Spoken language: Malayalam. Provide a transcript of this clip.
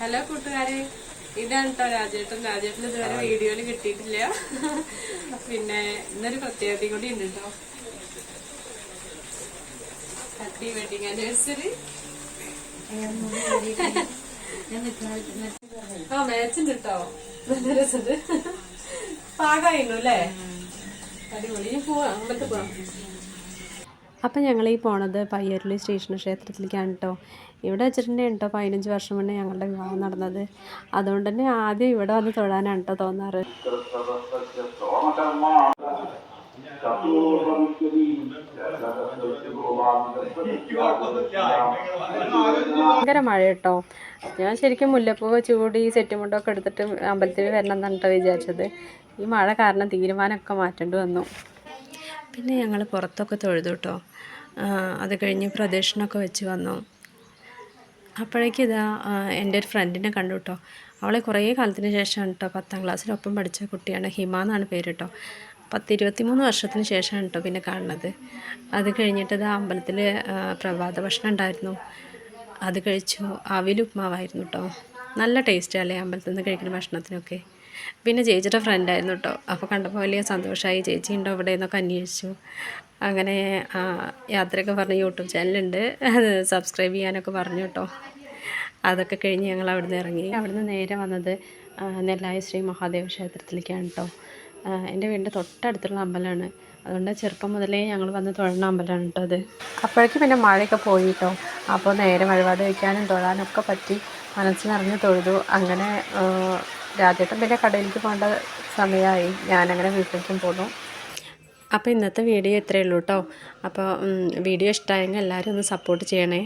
ഹലോ കൂട്ടുകാരെ. ഇതാണ് കേട്ടോ രാജേട്ടൻ. രാജേട്ടൻ ഇതുവരെ വീഡിയോയിൽ കിട്ടിയിട്ടില്ല. പിന്നെ ഇന്നൊരു പ്രത്യേകത കൂടി ഉണ്ട് കേട്ടോ ഹാപ്പി വെഡിങ് ആനിവേഴ്സറി ആ മാച്ചുണ്ട് കേട്ടോ നല്ല രസമുണ്ട്. പാകായിരുന്നു അല്ലേ? അടിപൊളി. പോവാം. അമ്പലത്തിൽ പോവാം. അപ്പം ഞങ്ങൾ ഈ പോണത് പയ്യരുളി സ്റ്റേഷൻ ക്ഷേത്രത്തിലേക്കാണ് കേട്ടോ ഇവിടെ വെച്ചിട്ടുണ്ടെങ്കിൽ കേട്ടോ പതിനഞ്ച് വർഷം മുന്നേ ഞങ്ങളുടെ വിവാഹം നടന്നത്. അതുകൊണ്ട് തന്നെ ആദ്യം ഇവിടെ വന്ന് തൊഴാനാണ് കേട്ടോ തോന്നാറ്. ഭയങ്കര മഴ കേട്ടോ ഞാൻ ശരിക്കും മുല്ലപ്പൂ ചൂടി സെറ്റ് മുണ്ടൊക്കെ എടുത്തിട്ട് അമ്പലത്തിൽ വരണം എന്നാണ് കേട്ടോ വിചാരിച്ചത്. ഈ മഴ കാരണം തീരുമാനമൊക്കെ മാറ്റേണ്ടി വന്നു. പിന്നെ ഞങ്ങൾ പുറത്തൊക്കെ തൊഴുതു കേട്ടോ അത് കഴിഞ്ഞ് പ്രദക്ഷിണമൊക്കെ വെച്ച് വന്നു. അപ്പോഴേക്കും ഇതാ എന്റെ ഒരു ഫ്രണ്ടിനെ കണ്ടു കേട്ടോ അവളെ കുറേ കാലത്തിന് ശേഷമാണ് കേട്ടോ പത്താം ക്ലാസ്സിലൊപ്പം പഠിച്ച കുട്ടിയാണ് ഹിമ എന്നാണ് പേര് കേട്ടോ പത്ത് ഇരുപത്തിമൂന്ന് വർഷത്തിന് ശേഷമാണ് കേട്ടോ പിന്നെ കാണുന്നത്. അത് കഴിഞ്ഞിട്ട് ഇതാ അമ്പലത്തിൽ പ്രഭാത ഭക്ഷണം ഉണ്ടായിരുന്നു. അത് കഴിച്ചു. അവിൽ ഉപ്മാവായിരുന്നു കേട്ടോ നല്ല ടേസ്റ്റ് അല്ലേ അമ്പലത്തിൽ നിന്ന് കഴിക്കുന്ന ഭക്ഷണത്തിനൊക്കെ. പിന്നെ ചേച്ചിയുടെ ഫ്രണ്ടായിരുന്നു കേട്ടോ അപ്പോൾ കണ്ടപ്പോൾ വലിയ സന്തോഷമായി ചേച്ചി ഉണ്ടോ ഇവിടെ എന്നൊക്കെ അന്വേഷിച്ചു. അങ്ങനെ യാത്രയൊക്കെ പറഞ്ഞ് യൂട്യൂബ് ചാനലുണ്ട് അത് സബ്സ്ക്രൈബ് ചെയ്യാനൊക്കെ പറഞ്ഞു കേട്ടോ അതൊക്കെ കഴിഞ്ഞ് ഞങ്ങൾ അവിടുന്ന് ഇറങ്ങി. അവിടുന്ന് നേരെ വന്നത് നെല്ലായ ശ്രീ മഹാദേവ ക്ഷേത്രത്തിലേക്കാണ് കേട്ടോ എന്റെ വീടിന്റെ തൊട്ടടുത്തുള്ള അമ്പലമാണ്. അതുകൊണ്ട് ചെറുപ്പം മുതലേ ഞങ്ങൾ വന്ന് തൊഴുന്ന അമ്പലമാണ് കേട്ടോ അത്. അപ്പോഴേക്കും പിന്നെ മഴയൊക്കെ പോയി കേട്ടോ അപ്പോൾ നേരെ വഴിപാട് വയ്ക്കാനും തൊഴാനും ഒക്കെ പറ്റി. മനസ്സ് നിറഞ്ഞ് തൊഴുതു. അങ്ങനെ രാജേട്ടൻ പിന്നെ കടയിലേക്ക് പോകേണ്ട സമയമായി. ഞാനങ്ങനെ വീട്ടിലേക്കും പോന്നു. അപ്പോൾ ഇന്നത്തെ വീഡിയോ ഇത്രയേ ഉള്ളൂ കേട്ടോ അപ്പോൾ വീഡിയോ ഇഷ്ടമായെങ്കിൽ എല്ലാവരും ഒന്ന് സപ്പോർട്ട് ചെയ്യണേ.